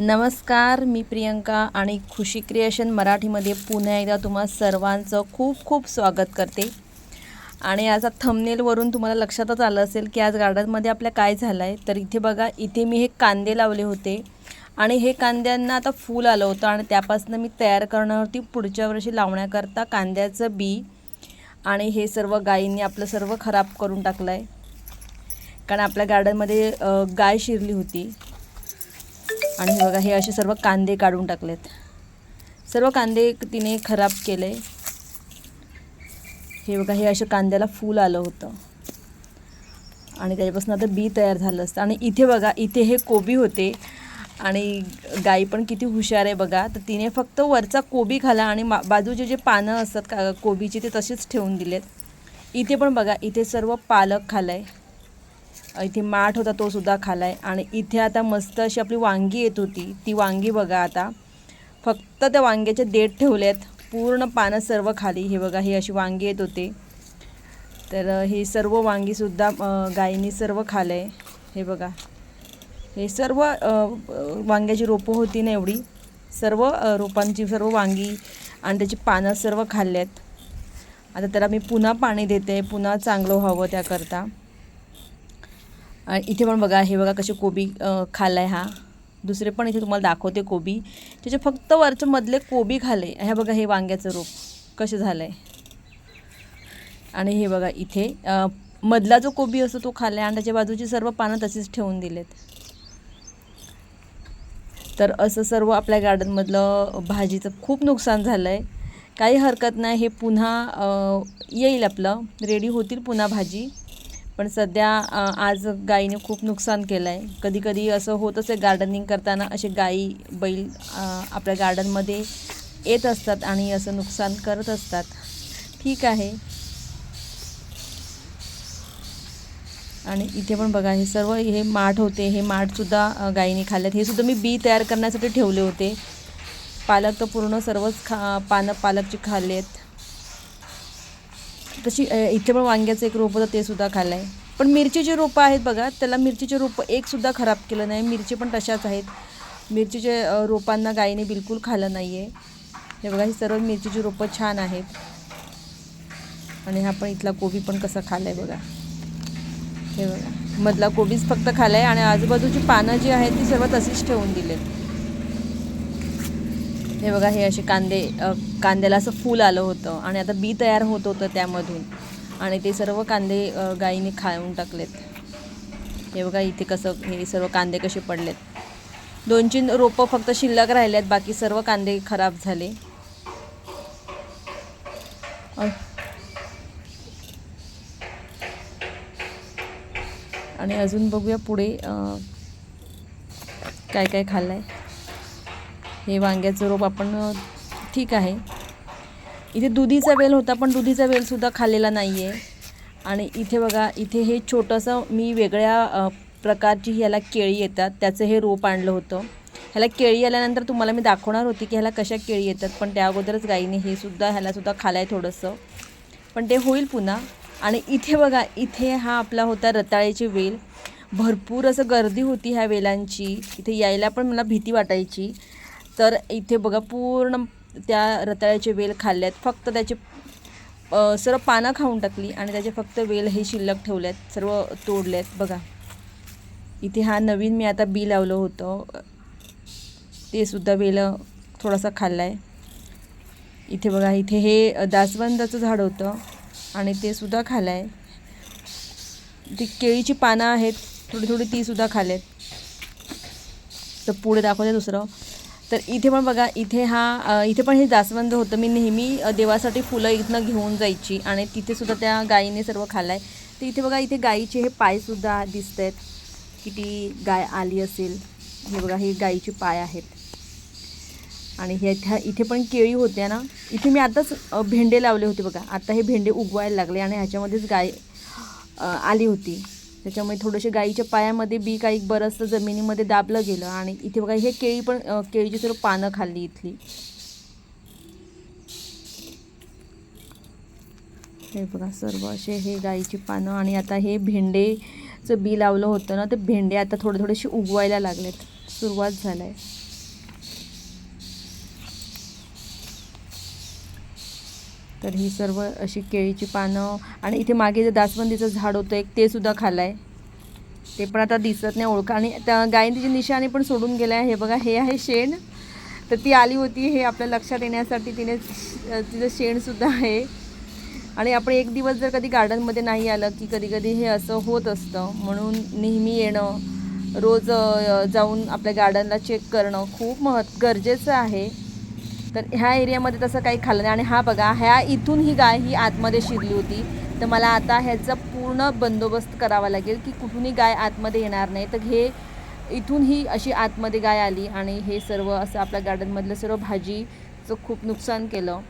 नमस्कार मी प्रियंका आणि खुशी क्रिएशन मराठीमध्ये पुन्हा एकदा तुम्हा सर्वांचं खूप खूप स्वागत करते. आणि आज थंबनेलवरून तुम्हाला लक्षातच आलं असेल की आज गार्डनमध्ये आपल्या काय झालं आहे तर इथे बघा इथे मी हे कांदे लावले होते. आणि हे कांद्यांना आता फूल आलं होतं आणि त्यापासून मी तयार करणार होती पुढच्या वर्षी लावण्याकरता कांद्याचं बी आणि हे सर्व गायींनी आपलं सर्व खराब करून टाकलं आहे कारण आपल्या गार्डनमध्ये गाय शिरली होती. आणि हे बघा हे असे सर्व कांदे काढून टाकलेत. सर्व कांदे तिने खराब केले. हे बघा हे असे कांद्याला फूल आलं होतं. आणि त्याच्यापासून आता बी तयार झालं असतं. आणि इथे बघा इथे हे कोबी होते. आणि गाई पण किती हुशार आहे बघा. तर तिने फक्त वरचा कोबी खाला आणि मा बाजूचे जे पानं असतात का कोबीचे ते तसेच ठेवून दिलेत. इथे पण बघा इथे सर्व पालक खाला आहे इथे माठ होता तो सुद्धा खालाय. आणि इथे आता मस्त अशी आपली वांगी येत होती. ती वांगी बघा आता. फक्त त्या वांग्याचे देठ आहेत पूर्ण पानं सर्व खाली. हे बघा हे अशी वांगी येत होते. तर ही हे सर्व वांगीसुद्धा गायीने सर्व खालं आहे हे बघा. हे सर्व वांग्याची रोपं होती ना एवढी. सर्व रोपांची सर्व वांगी आणि त्याची पानं सर्व खाल्लेत. आता त्याला मी पुन्हा पाणी देते. पुन्हा चांगलं व्हावं त्याकरता. इथे पण बघा हे बघा कसे कोबी खाला आहे हा. दुसरे पण इथे तुम्हाला दाखवते कोबी. त्याचे फक्त वरचं मधले कोबी खाले ह्या बघा हे वांग्याचं रोप कसे झालं आहे आणि हे बघा इथे मधला जो कोबी असतो तो खाला आणि त्याच्या बाजूची सर्व पानं तशीच ठेवून दिलेत. तर असं सर्व आपल्या गार्डनमधलं भाजीचं खूप नुकसान झालं आहे काही हरकत नाही हे पुन्हा येईल आपलं. रेडी होतील पुन्हा भाजी. पण सध्या आज गाईने खूप नुकसान केलं आहे कधी कधी असं होत असे गार्डनिंग करताना असे गाई बैल आपल्या गार्डनमध्ये येत असतात आणि असं नुकसान करत असतात. ठीक आहे. आणि इथे पण बघा हे सर्व हे माठ होते. हे माठसुद्धा गायीने खाल्ल्यात हे सुद्धा मी बी तयार करण्यासाठी ठेवले होते. पालक तर पूर्ण सर्वच खा पानं पालकची खाल्लेत. तशी इथे पण वांग्याचं एक रोप होतं ते सुद्धा खाल्लं आहे पण मिरचीचे रोपं आहेत बघा त्याला मिरचीचे रोपं एकसुद्धा खराब केलं नाही. मिरची पण तशाच आहेत. मिरचीचे रोपांना गाईने बिलकुल खाल्लं नाही आहे हे बघा ही सर्व मिरचीची रोपं छान आहेत. आणि हा पण इथला कोबी पण कसा खाला आहे बघा. हे बघा मधला कोबीच फक्त खाला आहे आणि आजूबाजूची पानं जी आहेत ती सर्व तशीच ठेवून दिलेत. हे बघा हे असे कांदे कांद्याला असं फूल आलं होतं आणि आता बी तयार होत होतं त्यामधून. आणि ते सर्व कांदे गाईने खाऊन टाकलेत. हे बघा इथे कसं हे सर्व कांदे कसे पडलेत. दोन तीन रोपं फक्त शिल्लक राहिल्यात बाकी सर्व कांदे खराब झाले. आणि अजून बघूया पुढे काय काय खाल्लं आहे हे वांग्याचं रोप आपण ठीक आहे. इथे दुधीचा वेल होता पण दुधीचा वेलसुद्धा खाल्लेला नाही आहे आणि इथे बघा इथे हे छोटंसं मी वेगळ्या प्रकारची ह्याला केळी येतात त्याचं हे रोप आणलं होतं. ह्याला केळी आल्यानंतर तुम्हाला मी दाखवणार होती की ह्याला कशा केळी येतात पण त्या अगोदरच गाईने हे सुद्धा ह्यालासुद्धा खालाय थोडंसं. पण ते होईल पुन्हा. आणि इथे बघा इथे हा आपला होता रताळ्याची वेल. भरपूर असं गर्दी होती ह्या वेलांची. इथे यायला पण मला भीती वाटायची. तर इथे बघा पूर्ण त्या रताळ्याचे वेल खाल्ल्यात. फक्त त्याचे सर्व पानं खाऊन टाकली आणि त्याचे फक्त वेल हे शिल्लक ठेवल्यात सर्व तोडल्यात. बघा इथे हा नवीन मी आता बी लावलं होतं. ते सुद्धा वेल थोडासा खाल्ला आहे इथे बघा इथे हे दासवंदाचं झाड होतं आणि ते सुद्धा खाल्लं आहे ती केळीची पानं आहेत थोडी थोडी तीसुद्धा खाल्यात तर पुढे दाखवते दुसरं. तर इथे पण बघा इथे हा इथे पण हे जास्वंद होतं. मी नेहमी देवासाठी फुलं इथनं घेऊन जायची आणि तिथे सुद्धा त्या गायीने सर्व खाल्लं आहे तर इथे बघा इथे गायीचे हे पायसुद्धा दिसत आहेत किती गाय आली असेल. हे बघा हे गायीचे पाय आहेत. आणि हे ह्या इथे पण केळी होत्या ना. इथे मी आताच भेंडे लावले होते बघा. आता हे भेंडे उगवायला लागले आणि ह्याच्यामध्येच गाय आली होती. त्याच्यामुळे थोडेसे गाईच्या पायामध्ये बी काही बरंचसं जमिनीमध्ये दाबलं गेलं आणि इथे बघा हे केळी पण केळीची सर्व पानं खाल्ली इथली. हे बघा सर्व असे हे गाईची पानं आणि आता हे भेंडेचं बी लावलं होतं ना ते भेंडे आता थोडे थोडेसे उगवायला लागलेत. सुरुवात झालं आहे तर ही सर्व अशी केळीची पानं आणि इथे मागे जे दासबंदीचं झाड होतं एक ते सुद्धा खाल्लं आहे ते पण आता दिसत नाही ओळख. आणि त्या गायीने निशाणी पण सोडून गेलं आहे. हे बघा हे आहे शेण. तर ती आली होती हे आपल्या लक्षात येण्यासाठी तिने तिचं शेणसुद्धा आहे. आणि आपण एक दिवस जर कधी गार्डनमध्ये नाही आलं की कधी कधी हे असं होत असतं. म्हणून नेहमी येणं रोज जाऊन आपल्या गार्डनला चेक करणं खूप महत् गरजेचं आहे. तर ह्या एरियामध्ये तसं काही खाल्लं नाही. आणि हा बघा ह्या इथून ही गाय ही आतमध्ये शिरली होती. तर मला आता ह्याचा पूर्ण बंदोबस्त करावा लागेल की कुठूनही गाय आतमध्ये येणार नाही. तर हे इथून ही अशी आतमध्ये गाय आली आणि हे सर्व असं आपल्या गार्डनमधलं सर्व भाजीचं खूप नुकसान केलं.